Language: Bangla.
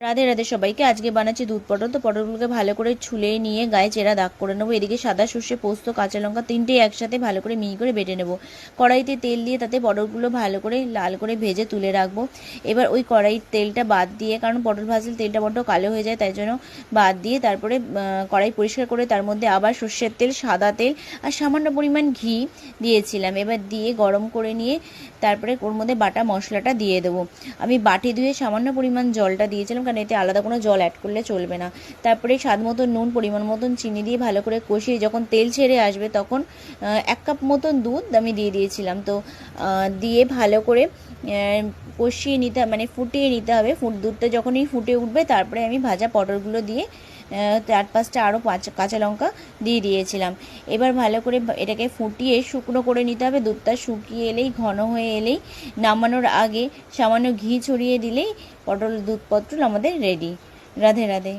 রাধে রাধে সবাইকে। আজকে বানাচ্ছি দুধ পটল। তো পটলগুলোকে ভালো করে ছুলে নিয়ে গায়ে চেরা দাগ করে নেব। এদিকে সাদা সর্ষে, পোস্ত, কাঁচা লঙ্কা তিনটেই একসাথে ভালো করে মিহি করে বেটে নেব। কড়াইতে তেল দিয়ে তাতে পটলগুলো ভালো করে লাল করে ভেজে তুলে রাখব। এবার ওই কড়াইয়ের তেলটা বাদ দিয়ে, কারণ পটল ভাজলে তেলটা বড্ড কালো হয়ে যায়, তাই জন্য বাদ দিয়ে তারপরে কড়াই পরিষ্কার করে তার মধ্যে আবার সর্ষের তেল, সাদা তেল আর সামান্য পরিমাণ ঘি দিয়েছিলাম। এবার দিয়ে গরম করে নিয়ে তারপরে ওর মধ্যে বাটা মশলাটা দিয়ে দেবো। আমি বাটি ধুয়ে সামান্য পরিমাণ জলটা দিয়েছিলাম কারণ এতে আলাদা কোনো জল অ্যাড করলে চলবে না। তারপরে স্বাদ মতন নুন, পরিমাণ মতন চিনি দিয়ে ভালো করে কষিয়ে যখন তেল ছেড়ে আসবে তখন এক কাপ মতন দুধ আমি দিয়ে দিয়েছিলাম। তো দিয়ে ভালো করে কষিয়ে নিতে মানে ফুটিয়ে নিতে হবে। ফুট, দুধটা যখনই ফুটে উঠবে, তারপরে আমি ভাজা পটলগুলো দিয়ে চার পাঁচটা আরও পাঁচ কাঁচা লঙ্কা দিয়ে দিয়েছিলাম। এবার ভালো করে এটাকে ফুটিয়ে শুকনো করে নিতে হবে। দুধটা শুকিয়ে এলেই, ঘন হয়ে এলেই, নামানোর আগে সামান্য ঘি ছড়িয়ে দিলেই পটল দুধপত্র আমাদের রেডি রাধে রাধে।